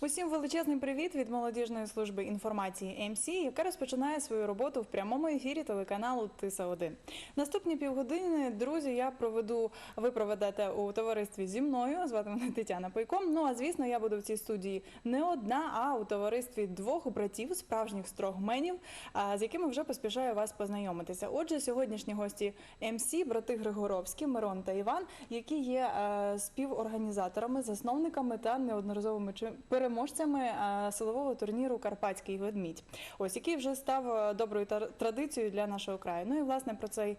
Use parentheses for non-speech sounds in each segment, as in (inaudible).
Усім величезний привіт від молодіжної служби інформації МС, яка розпочинає свою роботу в прямому ефірі телеканалу Тиса 1 Наступні півгодини, друзі, я проведу. Ви проведете у товаристві зі мною. Звати мене Тетяна Пайком. Ну а звісно, я буду в цій студії не одна, а у товаристві двох братів, справжніх строгменів, з якими вже поспішаю вас познайомитися. Отже, сьогоднішні гості МС, брати Григоровські, Мирон та Іван, які є співорганізаторами, засновниками та неодноразовими переможцями силового турніру Карпатський ведмідь. Ось який вже став е, доброю традицією для нашого краю. Ну і власне про цей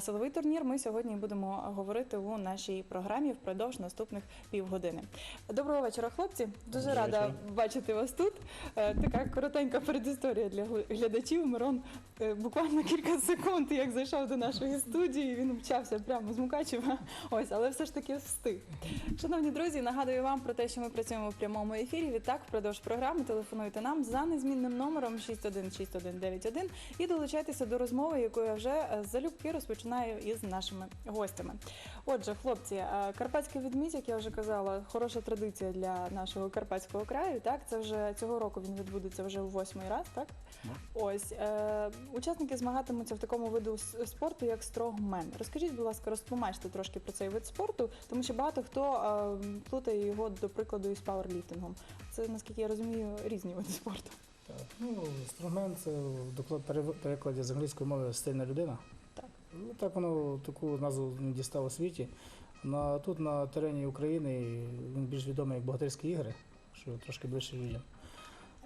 силовий турнір ми сьогодні будемо говорити у нашій програмі впродовж наступних півгодини. Доброго вечора, хлопці. Дуже Доброго рада вечора. бачити вас тут. Е, Така коротенька передісторія для глядачів. Мирон е, буквально кілька секунд, як зайшов до нашої студії. Він мчався прямо з Мукачева. Ось, але все ж таки встиг. Шановні друзі, нагадую вам про те, що ми працюємо в прямому ефірі. Відтак, впродовж програми телефонуйте нам за незмінним номером 616191 і долучайтеся до розмови, яку я вже е, залюбки розпочинаю із нашими гостями. Отже, хлопці, е, карпатський відмідь, як я вже казала, хороша традиція для нашого карпатського краю. Так, це вже цього року він відбудеться вже у восьмий раз. Так ось е, учасники змагатимуться в такому виду спорту, як стронгмен. Розкажіть, будь ласка, розтлумачте трошки про цей вид спорту, тому що багато хто е, плутає його до прикладу із пауерліфтингом. Це наскільки я розумію, різні види спорту. Так, ну, стронгмен це в перекладі з англійської мови сильна людина. Так. Ну, так воно таку назву не дістав у світі. На, тут на терені України він більш відомий як богатирські ігри, що трошки ближче людям.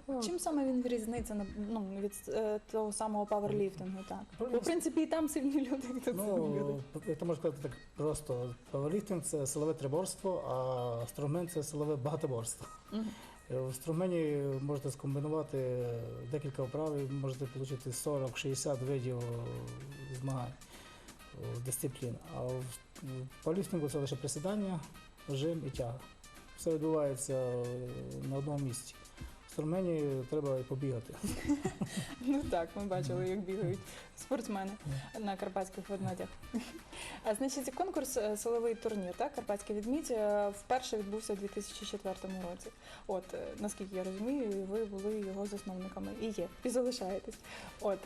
Ну, Чим саме він відрізниця на- ну, від е, того самого пауерліфтингу? Так бо в принципі і там сильні люди, і тут сильні люди. Ну, я можу сказати так просто. Пауерліфтинг – це силове триборство, а стронгмен це силове багатоборство. Е, В стронгмені можете скомбінувати декілька вправ, і можете отримати 40-60 видів змагань дисциплін. А в пауерліфтингу це лише присідання, жим і тяга. Все відбувається е, на одному місці. В стронгмені треба і побігати. (laughs) Ну так, ми бачили, як бігають спортсмени на карпатських ведмедях. А значить, конкурс е, силовий турнір, так, Карпатський відмідь, е, вперше відбувся у 2004 році. От наскільки я розумію, ви були його засновниками і є, і залишаєтесь. От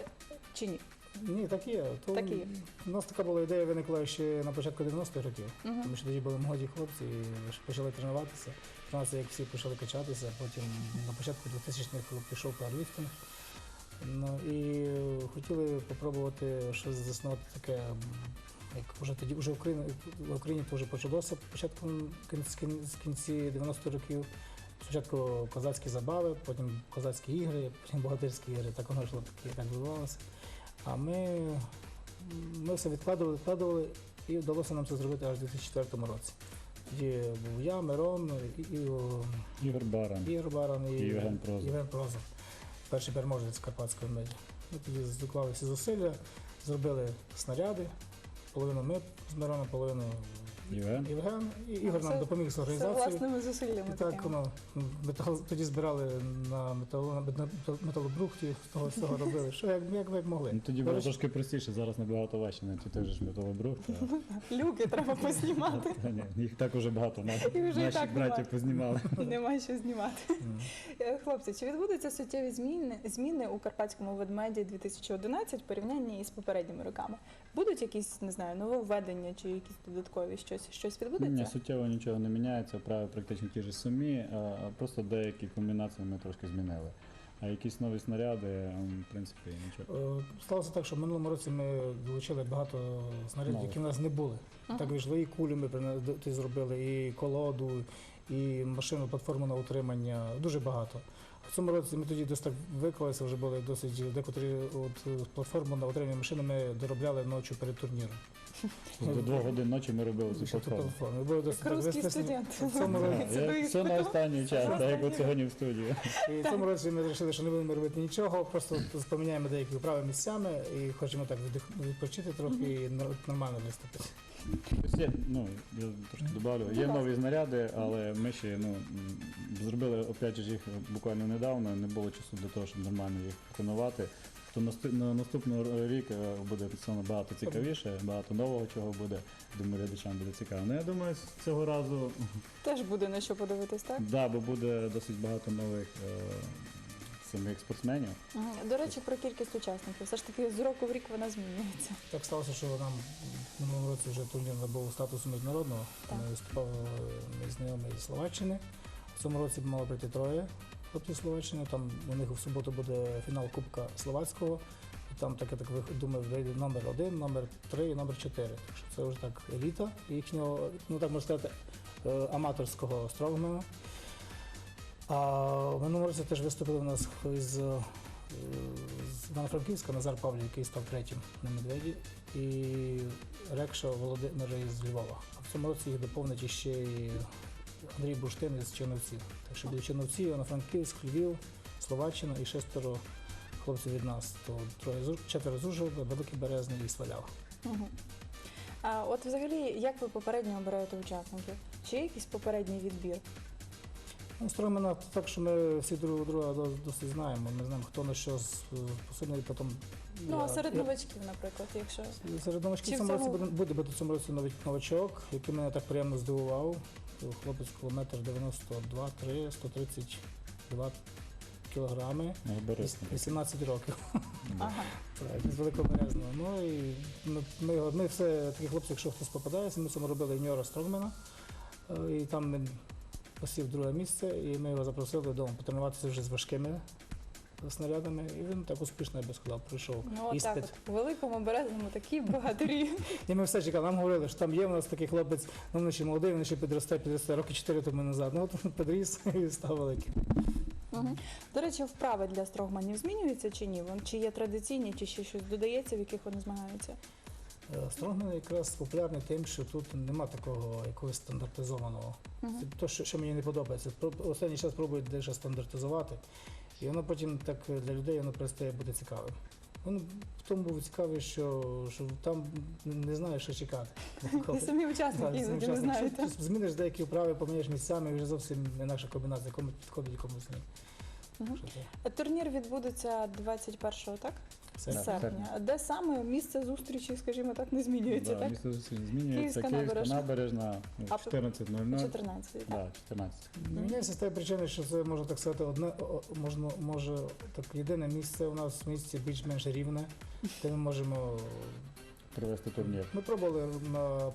чи ні? Ні, так є. То Так є. У нас така була ідея виникла ще на початку 90-х років, Мгм. тому що тоді були молоді хлопці і ж почали тренуватися. Тренуватися, як всі почали качатися, потім на початку 2000-х пішов пауерліфтинг. Ну і хотіли спробувати щось заснувати таке, м, як вже тоді вже в Україні, в Україні то вже почалося початку кінці, кінці 90-х років. Спочатку козацькі забави, потім козацькі ігри, потім богатирські ігри. Так воно йшло таке, так відбувалося. А ми, ми все відкладували, відкладували, і вдалося нам це зробити аж у 2004 році. Тоді був я, Мирон, і, і, Ігор Баран. Ігор Баран і, І Євген Прозор. Євген Прозор, перший переможець Карпатської меді. Ми тоді доклали всі зусилля, зробили снаряди, половину ми з Мироном, половину Євген. Євген. І Ігор Це- нам допоміг з Це організацією. власними зусиллями. І так такими. воно метал тоді збирали на метал, на метал- металобрухті, з того з того робили. Що як, як, як могли. Ну, тоді було трошки простіше, зараз набагато важче знайти той же ж металобрух. Та, (laughs) Люки треба познімати. та, ні, їх так уже багато. І вже і наші так браті немає. познімали. Нема що знімати. Е, Хлопці, чи відбудуться суттєві зміни, зміни у карпатському ведмеді 2011 в порівнянні із попередніми роками? Будуть якісь, не знаю, нововведення чи якісь додаткові щось, щось відбудеться? Ні, суттєво нічого не міняється, правила практично ті ж самі, просто деякі комбінації ми трошки змінили. А якісь нові снаряди, в принципі, нічого. Е, Сталося так, що в минулому році ми долучили багато снарядів, які в нас не були. Так вийшло, і кулі ми зробили, і колоду, і машину, платформу на утримання. Дуже багато. В цьому році ми тоді десь так виклалися, вже були досить декотрі от платформу на утримання машини ми доробляли ночі перед турніром. До двох годин ночі ми робили цю платформу. Як русський студент. Все на останній час, так як от сьогодні в студії. І в цьому році ми вирішили, що не будемо робити нічого, просто поміняємо деякі вправи місцями і хочемо так відпочити трохи і нормально виступити. Є, ну, я трошки добавлю. Є нові знаряди, але ми ще ну, зробили опять же їх буквально недавно, не було часу для того, щоб нормально їх виконувати. То на наступний рік е, буде саме багато цікавіше, багато нового чого буде. Думаю, глядачам буде цікаво. Ну я думаю, цього разу Теж буде на що подивитись, так? да, бо буде досить багато нових е, самих спортсменів. До речі, про кількість учасників. Все ж таки з року в рік вона змінюється. Так сталося, що нам в минулому році вже турнір набув статусу міжнародного. Так. Ми виступав мій знайомий з Словаччини. В цьому році мало прийти троє хлопців з Словаччини. Там у них в суботу буде фінал Кубка Словацького. Там так я так думаю, вийде номер один, номер три і номер чотири. Так що це вже так еліта їхнього, ну так можна сказати, е, аматорського стронгмена. А в минулому році теж виступили у нас із, е, з Івано-Франківська Назар Павлів, який став третім на медведі, і Рекша Володимир із Львова. А в цьому році їх доповнить іще і Андрій Буштин із Черновців. Так що буде Черновці, Івано-Франківськ, Львів, Словаччина і шестеро хлопців від нас. То троє четверо з Ужгорода, Великий Березний і Свалява. Мгм. А от взагалі, як ви попередньо обираєте учасників? Чи є якийсь попередній відбір? Ну, Стронгмена так, що ми всі друг друга досить знаємо. Ми знаємо, хто на що посильний, потім. Ну, а серед новачків, наприклад, якщо. Серед новачків в цьому році буде, буде, буде цьому році новачок, який мене так приємно здивував. Хлопець кілометр 92, 3, 132 кілограми, Ну, 18 років. Ага. Так, з Великоберезного. Ну і ми, ми, ми все такі хлопці, якщо хтось попадається, ми саме робили юніора Строгмена. Е, І там він посів друге місце, і ми його запросили додому потренуватися вже з важкими снарядами. І він так успішно, я би сказав, пройшов Ну, от так іспит. от. У великому березному такі богатирі. І ми все чекали, нам говорили, що там є у нас такий хлопець, ну він ще молодий, він ще підросте, підросте роки 4 тому назад. Ну от він підріс (laughs) і став великим. Мгм. До речі, вправи для строгманів змінюються чи ні? Вон чи є традиційні, чи ще щось додається, в яких вони змагаються? Е, Стронгмен якраз популярний тим, що тут нема такого якогось стандартизованого. Це те, що, що мені не подобається. Про- Останній час пробують дещо стандартизувати, і воно потім так е, для людей воно перестає бути цікавим. Він в тому був цікавий, що, що там не знаєш, що чекати. (laughs) І самі учасники іноді не часом, знаєте. ти Зміниш деякі вправи, поміняєш місцями, і вже зовсім інакша комбінація, кому підходить, комусь ні. Мгм. А Турнір відбудеться 21-го, так? Серпня. А Де саме місце зустрічі, скажімо так, не змінюється, Да, так? місце зустрічі змінюється. Київська Київська, набережна. набережна, ну, А, 14.00. 14 так? Да, 14. Міняється з тієї причини, що це можна так сказати, одне о- можна, може так єдине місце у нас в місті більш-менш рівне, де ми можемо. Провести турнір. Ми пробували на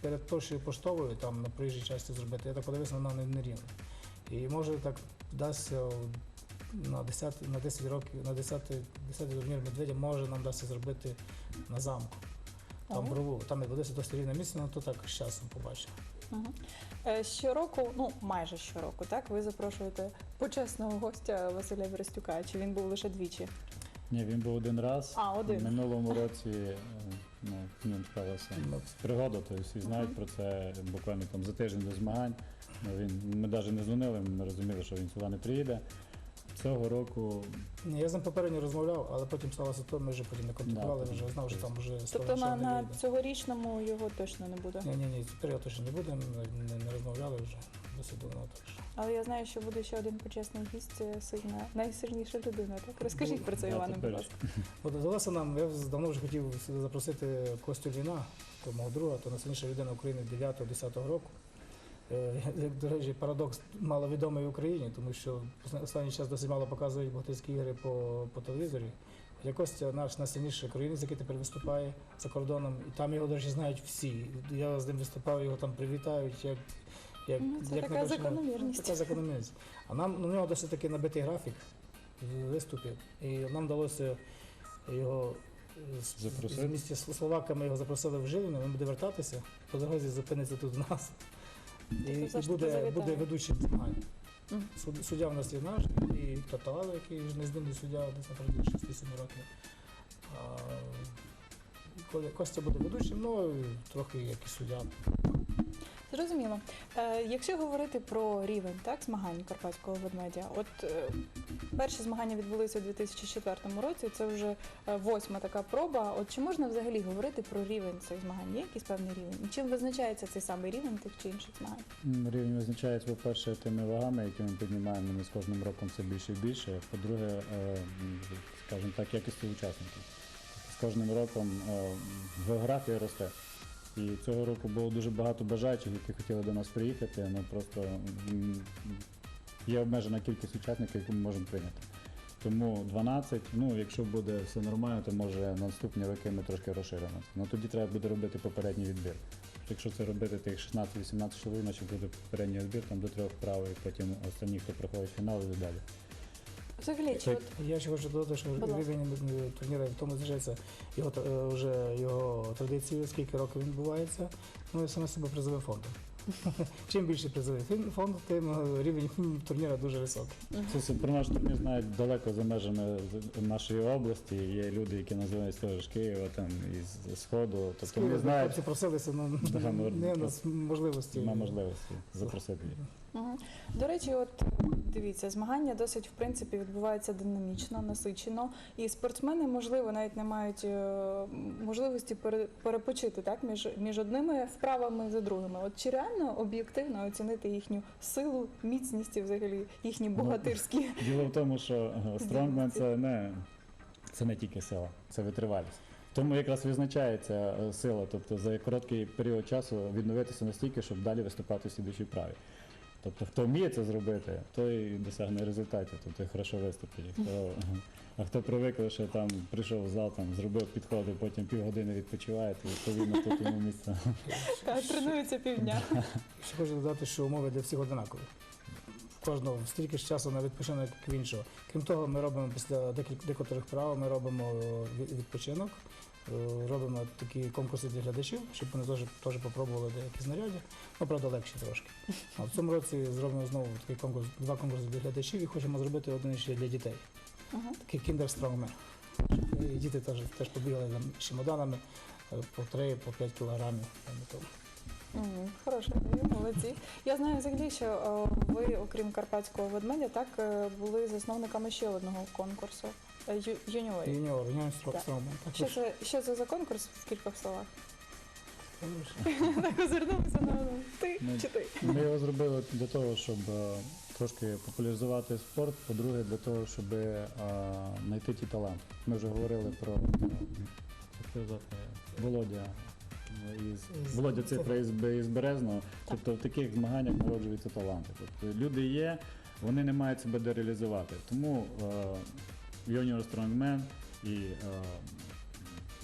перед першою поштовою там на проїжджій часті зробити. Я так подивився, вона не, не рівна. І може так вдасться на 10, на 10 років, на 10, 10 турнір медведя може нам вдасться зробити на замку. Там Ага. брову, там буде досить рівне місце, але то так з часом побачимо. Мгм. Е, Щороку, ну майже щороку, так, ви запрошуєте почесного гостя Василя Берестюка, чи він був лише двічі? Ні, він був один раз. А, один. В минулому році е, ну, ним сталася Ну, пригода, то всі знають про це буквально там за тиждень до змагань. Ну, Він, ми навіть не дзвонили, ми розуміли, що він сюди не приїде. Цього року Ні, я з ним попередньо розмовляв, але потім сталося то, ми вже потім не контактували, Да, вже знав, що там вже Тобто на, на цьогорічному його точно не буде. Ні, ні, ні, тепер я точно не буду, не, не розмовляли вже досить давно. Так що. Але я знаю, що буде ще один почесний гість, це сильна, найсильніша людина. Так розкажіть про це, Да, Іване, тепер будь ласка. (laughs) От вдалося нам, я давно вже хотів сюди запросити Костю Ліна, то мого друга, то найсильніша людина України 9-10 року. Е, Як, до речі, парадокс маловідомий в Україні, тому що останній час досить мало показують богатирські ігри по, по телевізорі. Хоча Костя наш найсильніший українець, який тепер виступає за кордоном, і там його, до речі, знають всі. Я з ним виступав, його там привітають, як, як, Ну, це як така закономірність. Така закономірність. А нам ну, у нього досить таки набитий графік виступів, і нам вдалося його е, з- з місті з словаками його запросили в Жилине, він буде вертатися, по дорозі зупиниться тут у нас. І, Тобто і таки буде, буде ведучим змагань. Суд- Суддя в нас є наш, і Таталало, який вже нездимний суддя десь на протязі 6-7 років. А, Коля- Костя буде ведучим, ну і трохи як і суддя. Зрозуміло. Е, якщо говорити про рівень так, змагань карпатського ведмедя, от е, перші змагання відбулися у 2004 році. Це вже е, восьма така проба. От чи можна взагалі говорити про рівень цих змагань? Є якийсь певний рівень? Чим визначається цей самий рівень тих чи інших змагань? Рівень визначається, по-перше, тими вагами, які ми піднімаємо, вони з кожним роком все більше і більше. По-друге, е, скажімо так, якістю учасників. З кожним роком е, географія росте. І цього року було дуже багато бажаючих, які хотіли до нас приїхати, але просто є обмежена кількість учасників, яку ми можемо прийняти. Тому 12, ну якщо буде все нормально, то може на наступні роки ми трошки розширимо. Ну тоді треба буде робити попередній відбір. Якщо це робити тих 16-18 чоловік, значить буде попередній відбір там до трьох вправ, потім останні, хто проходить фінал, і далі. Взагалі, чи Так. от Я ще хочу додати, що Будь ласка. рівень турніру в тому зажається його та- е, вже його традиції, скільки років він відбувається, ну і саме себе призовим фондом. (laughs) Чим більше призовий фін- фонд, тим е, рівень (laughs) турніру дуже високий. Це про наш турнір знають далеко за межами з- нашої області. Є люди, які називають теж з Києва, там із сходу. Тобто вони знають, Хлопці просилися, ну Да, (laughs) ну, не на с- можливості. нема можливості запросити їх. До речі, от дивіться, змагання досить в принципі відбуваються динамічно, насичено, і спортсмени, можливо, навіть не мають е, можливості пере- перепочити так між, між одними вправами за другими. От чи реально об'єктивно оцінити їхню силу, міцність і взагалі їхні Ну, богатирські? (laughs) Діло в тому, що е, стронгмен це не, це не тільки сила, це витривалість. Тому якраз визначається е, сила, тобто за короткий період часу відновитися настільки, щоб далі виступати в слідчій праві. Тобто, хто вміє це зробити, той досягне результатів, тобто хорошо виступить. Хто, (laughs) а хто привик, що там прийшов в зал, там зробив підходи, потім півгодини відпочиває, то відповідно тут йому місце. (laughs) Та тренуються півдня. (laughs) Ще хочу додати, що умови для всіх однакові. Кожного стільки ж часу на відпочинок, як в іншого. Крім того, ми робимо після декіль- декотрих прав, ми робимо відпочинок, робимо такі конкурси для глядачів, щоб вони теж, теж попробували деякі знаряддя. Ну, правда, легші трошки. А в цьому році зробимо знову такий конкурс, два конкурси для глядачів і хочемо зробити один ще для дітей. Мгм. Такий і діти теж, теж побігали там з чемоданами е, по 3 по 5 кілограмів. Мгм, Хороша ідея, молодці. Я знаю взагалі, що е, ви, окрім карпатського ведмедя, так е, були засновниками ще одного конкурсу е, ю- юніорів. Юніор, юніор. Так, Що ви ж- це, що це за конкурс в кількох словах? (laughs) Так озирнувся на мене. Ти Ну, чи ти? Ми його зробили для того, щоб е, трошки популяризувати спорт. По-друге, для того, щоб е, знайти ті таланти. Ми вже говорили про е, як його звати? Володя. е, Із, Із- Володя Цифра із, Бе- із Березного. Тобто в таких змаганнях народжуються таланти. Тобто люди є, вони не мають себе де реалізувати. Тому е, Junior Strongman і е,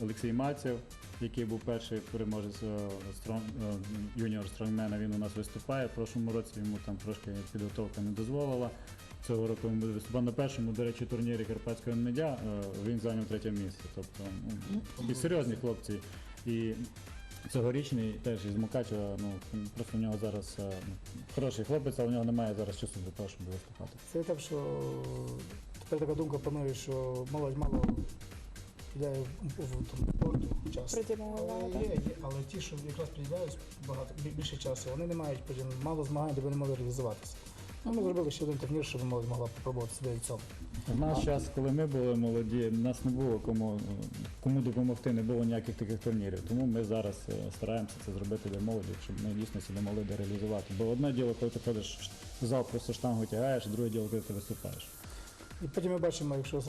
Олексій Мацев, який був перший переможець е, Strong, е, Junior Strongman, він у нас виступає. В прошлому році йому там трошки підготовка не дозволила. Цього року він буде виступати на першому, до речі, турнірі Карпатського медя. е, Він зайняв третє місце. Тобто ну, і серйозні хлопці. І цьогорічний теж із Мукачева, ну просто в нього зараз е, ну, хороший хлопець, але в нього немає зараз часу для того, щоб виступати. Це так, що тепер така думка панує, що молодь мало йде в, спорту часто. Але є, є, але ті, що якраз приділяють багато більше часу, вони не мають потім мало змагань, де вони могли реалізуватися. Ну, ми зробили ще один турнір, щоб молодь могла спробувати себе в цьому. В наш час, коли ми були молоді, нас не було кому, кому допомогти, не було ніяких таких турнірів. Тому ми зараз е, стараємося це зробити для молоді, щоб ми дійсно себе могли реалізувати. Бо одне діло, коли ти ходиш в зал, просто штангу тягаєш, друге діло, коли ти виступаєш. І потім ми бачимо, якщо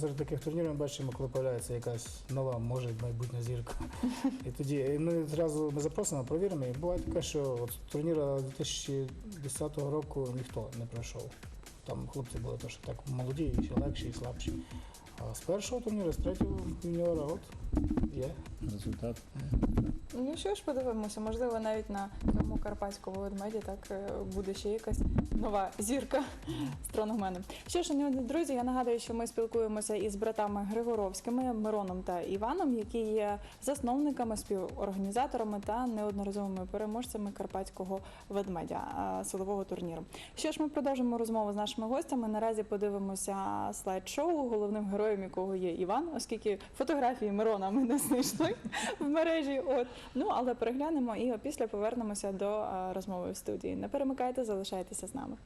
серед таких турнірів ми бачимо, коли появляється якась нова, може майбутня зірка. І тоді ми зразу ми запросимо, провіримо. І буває таке, що от турніра 2010 року ніхто не пройшов. Там хлопці були теж так молоді, ще легші, і слабші. А з першого турніру, з третього юніора, от є. Результат. Ну що ж, подивимося, можливо, навіть на цьому карпатському ведмеді так е, буде ще якась нова зірка стронгменом. Що ж, шановні друзі, я нагадую, що ми спілкуємося із братами Григоровськими, Мироном та Іваном, які є засновниками, співорганізаторами та неодноразовими переможцями карпатського ведмедя а, силового турніру. Що ж, ми продовжимо розмову з нашими нашими гостями. Наразі подивимося слайд-шоу, головним героєм якого є Іван, оскільки фотографії Мирона ми не знайшли в мережі. От ну але переглянемо і після повернемося до розмови в студії. Не перемикайте, залишайтеся з нами.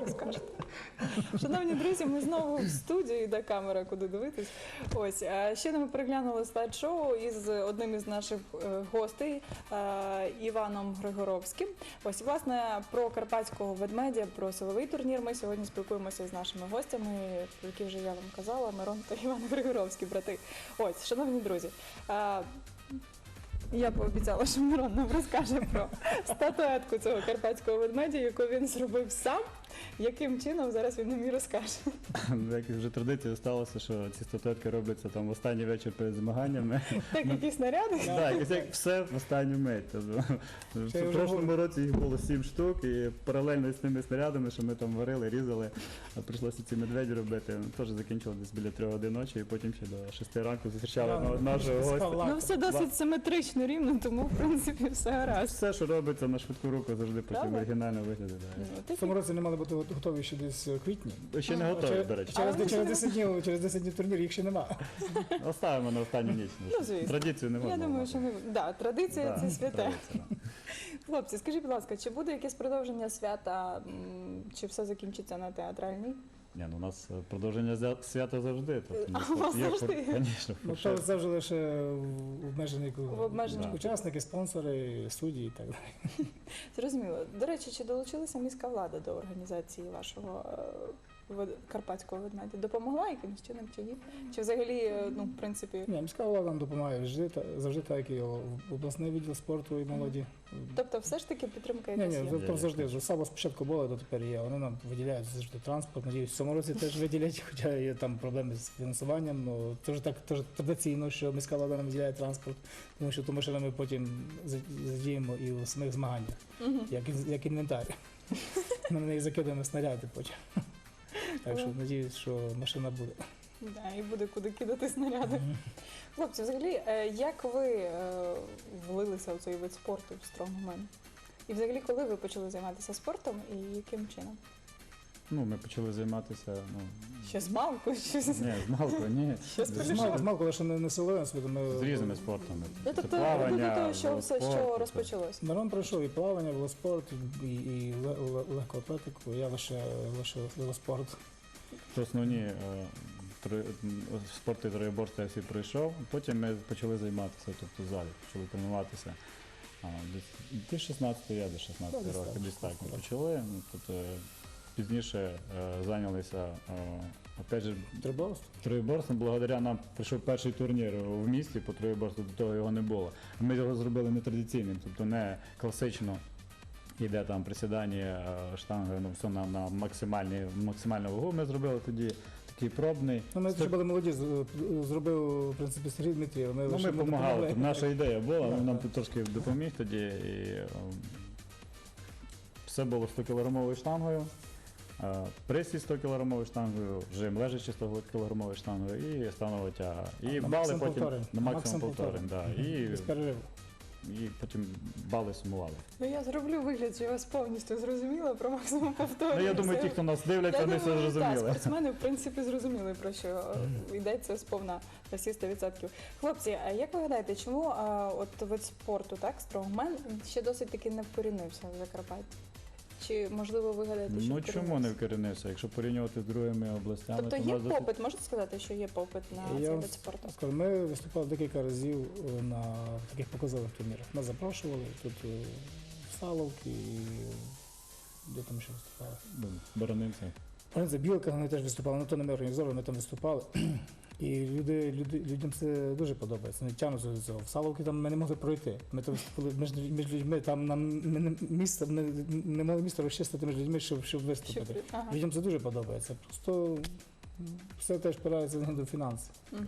Розкажете. Шановні друзі, ми знову в студії, де камера, куди дивитись. Ось а ще ми переглянули слайд-шоу із одним із наших е, гостей е, Іваном Григоровським. Ось власне про карпатського ведмедя, про силовий турнір. Ми сьогодні спілкуємося з нашими гостями, про які вже я вам казала, Мирон та Іван Григоровський, брати. Ось, шановні друзі. Я пообіцяла, що Мирон нам розкаже про статуетку цього карпатського ведмедя, яку він зробив сам. Яким чином зараз він нам і розкаже. Як вже традиція сталося, що ці статуетки робляться там в останній вечір перед змаганнями. Так, які снаряди. Так, якось як все в останню мить. Тобто, В прошлому році їх було сім штук, і паралельно з тими снарядами, що ми там варили, різали, а прийшлося ці медведі робити. Ну, Теж закінчили десь біля трьох годин ночі, і потім ще до шести ранку зустрічали нашого гостя. Ну, все досить симетрично, рівно, тому в принципі все гаразд. Все, що робиться на швидку руку, завжди потім оригінально виглядає. Ну, В цьому році не мали бути готові ще десь в квітні. Ще не готові, через, до речі. Через, Але через, 10 днів, через 10 днів турнір їх ще нема. Оставимо на останню ніч. Ну, звісно. Традицію не можна. Я думаю, що ми да, традиція Да, це святе. Хлопці, скажіть, будь ласка, чи буде якесь продовження свята, м, чи все закінчиться на театральній? Ні, ну у нас е, продовження зя- свята завжди. Тобто, А, у вас є завжди? Звісно, Ну, то це вже лише в обмежений В. Да. учасники, спонсори, судді і так далі. Зрозуміло. До речі, чи долучилася міська влада до організації вашого е, карпатського ведмедя? Допомогла якимось чином чи ні? Чи взагалі, е, ну, в принципі, Ні, міська влада нам допомагає завжди, та- завжди так і в обласний відділ спорту і молоді. тобто все ж таки підтримка якась ні, є? то- то завжди самого спочатку було, то тепер є. Вони нам виділяють завжди транспорт. Надіюсь, в цьому році теж виділять, (laughs) хоча є там проблеми з фінансуванням. Ну це вже так теж традиційно, що міська влада нам виділяє транспорт, тому що тому що ми потім задіємо і у самих змаганнях, як як інвентар. (laughs) Ми на неї закидаємо снаряди потім. Так що надіюсь, що машина буде. Да, і буде куди кидати снаряди. Хлопці, взагалі, е, як ви е, влилися у цей вид спорту в стронгмен? І взагалі, коли ви почали займатися спортом і яким чином? Ну, ми почали займатися, ну, Ще з малку? Ще з... ні, з малку, ні. (laughs) Ще з З? Змал, змал, коли ще не, не силовим світом. З різними спортами. Ну, Це тобто, плавання, до того, що все, велоспорт, що це- розпочалось. Мирон пройшов і плавання, велоспорт, і, і ле- ле- легку атлетику. Я лише лише велоспорт. Це основні е, тро- м, спорт і я всі пройшов. Потім ми почали займатися, тобто в залі, почали тренуватися. А, десь, ти 16 я до 16 Ну, десь років, так, десь так ми почали. Ну, тобто, пізніше е, зайнялися, е, опять же? Троєборством, благодаря нам прийшов перший турнір в місті по троєборству, до того його не було. Ми його зробили нетрадиційним, тобто не класично. Іде там присідання е, штанги, ну все на, на максимальні, максимальну вагу. Ми зробили тоді такий пробний. Ну, ми ще були молоді, зробив, в принципі, Сергій Дмитрієв. Ми, Ну, ми допомагали. Тобто наша ідея була, він нам трошки допоміг тоді. І, все було 100 кілограмовою штангою. Е, 100 кілограмовою штангою, жим лежачи 100 кілограмовою штангою і станова тяга. І На бали максимум потім повторень. на максимум повторень. Да. І, і потім бали сумували. Ну я зроблю вигляд, що я вас повністю зрозуміла про максимум повторення. Ну я думаю, ті, хто нас дивляться, вони все думаю, так, зрозуміли. спортсмени, в принципі, зрозуміли, про що йдеться сповна на всі 100%. Хлопці, а як ви гадаєте, чому а, от вид спорту, так, стронгмен, ще досить таки не вкорінився в Закарпатті? Чи можливо ви що Ну чому не вкорінився? вкорінився? Якщо порівнювати з другими областями, Тобто то є нас досить- попит, можете сказати, що є попит на Я цей вам вид спорту? Скажу, ми виступали декілька разів е, на таких показових турнірах. Нас запрошували тут е, в Саловки і де там ще виступали. Ну, Боронився. Пам'ятаєте, Білка вони теж виступали, ну то не ми організовували, ми там виступали. І люди, люди, людям це дуже подобається. Вони тягнуться до цього. В Саловки там ми не могли пройти. Ми там виступили між, між людьми, там нам ми не- місце, ми не мали місця розчистити між людьми, щоб, щоб виступити. при- ага. Людям це дуже подобається. Просто все теж спирається до фінансів. Мгм.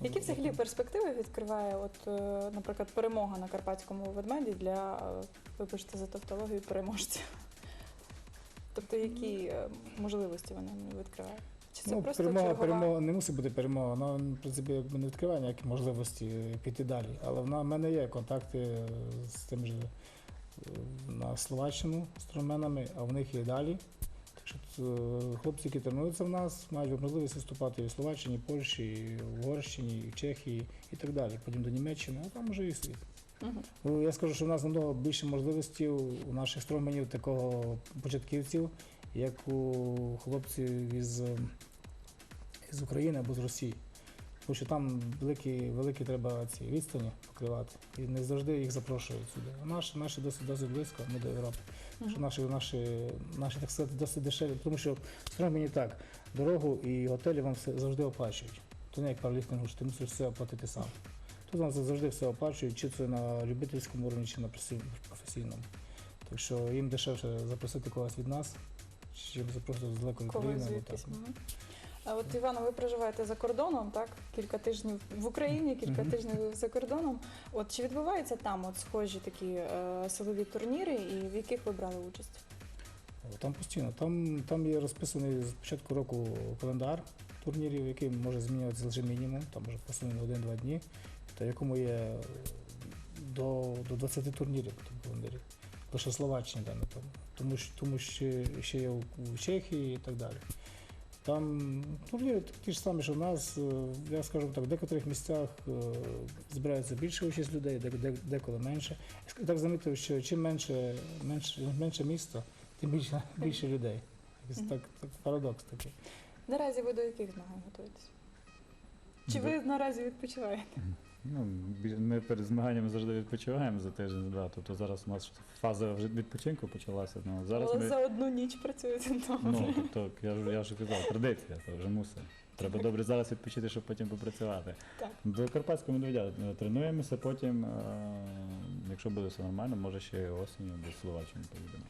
Які взагалі перспективи відкриває, от, е, наприклад, перемога на карпатському ведмеді для, е, вибачте за тавтологію, переможця? Тобто, які е, можливості вони відкривають? Чи це ну, просто перемога, чергова? перемога не мусить бути перемога. Вона, в принципі, якби не відкриває ніякі можливості піти далі. Але в мене є контакти з тим же е, на Словаччину з строменами, а в них є далі. Так що е, хлопці, які тренуються в нас, мають можливість виступати і в Словаччині, і в Польщі, і в Угорщині, і в Чехії і так далі. Потім до Німеччини, а там вже і світ. Ну, я скажу, що в нас намного більше можливостей у наших строменів такого початківців, як у хлопців із, із України або з Росії. Тому що там великі, великі треба ці відстані покривати. І не завжди їх запрошують сюди. А наші, наші досить, досить близько, ми до Європи. Що наші, наші, наші, так сказати, досить дешеві, тому що стромені так, дорогу і готелі вам все завжди оплачують. То не як парліфтингу, що ти мусиш все оплатити сам. Тут вам завжди все оплачують, чи це на любительському рівні, чи на професійному. Так що їм дешевше запросити когось від нас, чим запросити з далекої країни. звідкись. так. Мгм. А от Івано, ви проживаєте за кордоном, так? Кілька тижнів в Україні, кілька Мгм. тижнів за кордоном. От чи відбуваються там от схожі такі е, силові турніри, і в яких ви брали участь? Там постійно. Там, там є розписаний з початку року календар турнірів, який може змінюватися лише мінімум, там може посунути один-два дні, та в якому є до, до 20 турнірів в тому календарі. Лише Словаччині там. Тому, що, тому що ще є у, Чехії і так далі. Там турніри такі ж самі, що в нас, е, я скажу так, в декотрих місцях е, збирається більше участь людей, де, де, деколи менше. Я так замітив, що чим менше, менше, менше місто, тим більше, (laughs) більше людей. Так, так парадокс такий. Наразі ви до яких змагань готуєтесь? Чи ви наразі відпочиваєте? Ну, ми перед змаганнями завжди відпочиваємо за тиждень, да. тобто зараз у нас фаза вже відпочинку почалася. Ну, зараз Але ми... за одну ніч працюєте добре. Ну, тобто, я ж я ж казав, традиція, це вже мусить. Треба добре зараз відпочити, щоб потім попрацювати. Так. До Карпатського медведя е, тренуємося, потім, е, якщо буде все нормально, може ще й осінню до Словаччини поїдемо.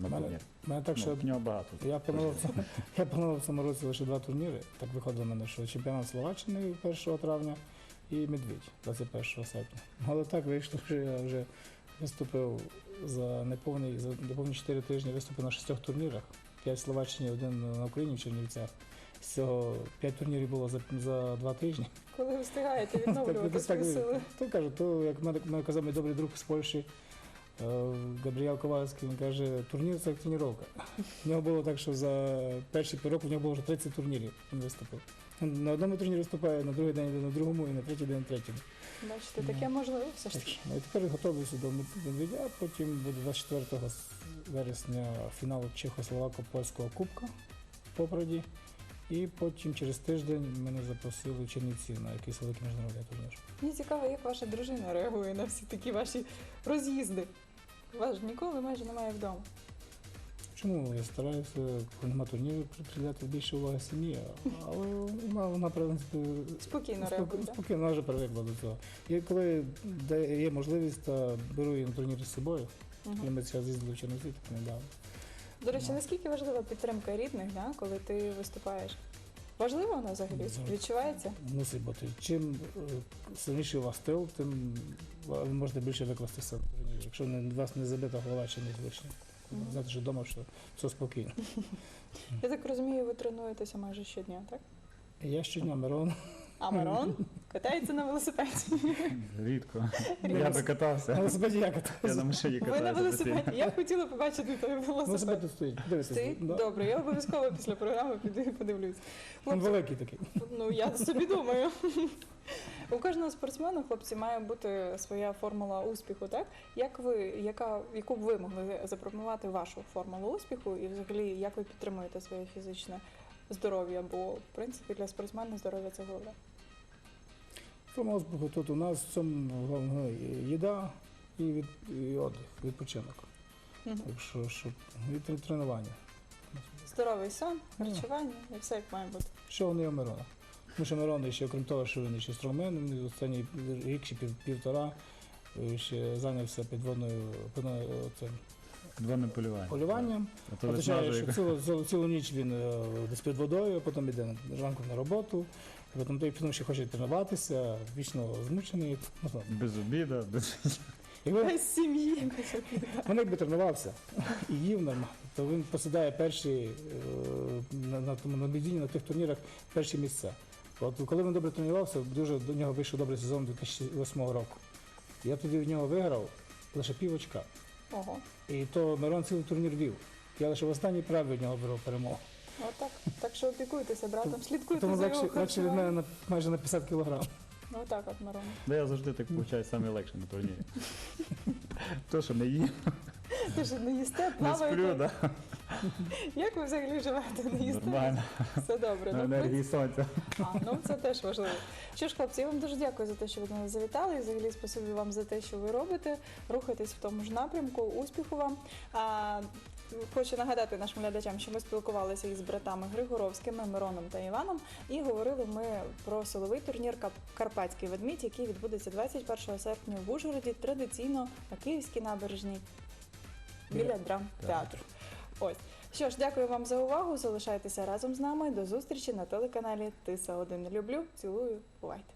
У мене, мене так, Ну, що нього багато. я планував, (laughs) я планував в цьому році лише два турніри. Так виходило в мене, що чемпіонат Словаччини 1 травня і Медвідь 21 серпня. Але так вийшло, що я вже виступив за неповний, за неповні 4 тижні, виступив на шістьох турнірах. П'ять в Словаччині, один на Україні в Чернівцях. З цього п'ять турнірів було за, за два тижні. Коли ви встигаєте відновлювати свої сили? То кажу, то як мене, казав мій добрий друг з Польщі, е, Габріел Ковальський, він каже, турнір це як тренування. В нього було так, що за перші півроку в нього було вже 30 турнірів. Він виступив. На одному турнірі виступає, на другий день на другому і на третій день на третьому. Бачите, таке можливо все ж таки. Ну, і тепер готуюся до медведя, потім буде 24 вересня фінал Чехословако-польського кубка в Попраді. І потім через тиждень мене запросили в Чернівці на якийсь великий міжнародний турнір. Мені цікаво, як ваша дружина реагує на всі такі ваші роз'їзди. Вас ж ніколи майже немає вдома. Чому я стараюся, коли нема турнірів, приділяти більше уваги сім'ї, але вона, вона в принципі, Спокійно споки- реагує. спокійно, вона вже привикла до цього. І коли є можливість, то беру її на турніри з собою. Мгм. Коли ми зараз їздили в Чернівці, так недавно. До речі, наскільки важлива підтримка рідних, да, коли ти виступаєш? Важливо вона взагалі? Відчувається? Мусить бути. Чим е, сильніший у вас тил, тим ви можете більше викласти себе. Якщо у вас не забита голова чи не Знаєте, що вдома, що все спокійно. (laughs) Я так розумію, ви тренуєтеся майже щодня, так? Я щодня Мирон. А Мирон катається на велосипеді. Рідко. (laughs) Я би катався. На велосипеді я Я на катаюся. машині Ви на катаюся. велосипеді. Я б хотіла побачити той Велосипед велосипед. тут стоїть. Дивіться. Ти? да. Добре, я обов'язково після програми піду і подивлюсь. Він Хлопці, великий такий. Ну, я собі думаю. У кожного спортсмена, хлопці, має бути своя формула успіху, так? Як ви, яка, яку б ви могли запропонувати вашу формулу успіху і взагалі як ви підтримуєте своє фізичне здоров'я? Бо, в принципі, для спортсмена здоров'я це головне. Форма успіху тут у нас в цьому головне їда і, від, і отдих, відпочинок. Мгм. Якщо щоб трен- тренування. Здоровий сон, харчування і все як має бути. Що вони Мирона? Тому що Мирон ще, окрім того, що він ще стронгмен, він останній рік чи пів, півтора е, ще зайнявся підводною е, Двойне полювання. полюванням. А то Означає, що цілу, цілу, цілу ніч він е, десь під водою, потім йде ранку на роботу, і потім той потім ще хоче тренуватися, вічно змучений. Ну, ладно. Без обіду, без Якби Без сім'ї. він якби тренувався і їв нормально, то він посідає перші е, на, на, тому- на бідіні, на тих турнірах перші місця. От коли він добре тренувався, дуже до нього вийшов добрий сезон 2008 року. Я тоді в нього виграв лише пів очка. Ого. І то Мирон цілий турнір вів. Я лише в останній праві від нього беру перемогу. Отак. Так що опікуйтеся братом, слідкуйте Тому за його легше, легше від харчуванням. мене на, майже на 50 кілограм. Ну так от, Мирон. Да я завжди так получаю саме легше на турнірі. (laughs) То, що не їм, (laughs) Ти ж не їсте, не плаваєте. сплю, да? (laughs) Як ви взагалі живете? Не їсте? нормально, Все добре. на Ну, в енергії сонця. А, ну це теж важливо. Що ж, хлопці, я вам дуже дякую за те, що ви до нас завітали. І взагалі спасибі вам за те, що ви робите. Рухайтесь в тому ж напрямку. Успіху вам. А, хочу нагадати нашим глядачам, що ми спілкувалися із братами Григоровськими, Мироном та Іваном, і говорили ми про силовий турнір «Кап- Карпатський ведмідь, який відбудеться 21 серпня в Ужгороді, традиційно на Київській набережній біля драмтеатру. Ось. Що ж, дякую вам за увагу. Залишайтеся разом з нами. До зустрічі на телеканалі Тиса 1 Люблю. Цілую. Бувайте.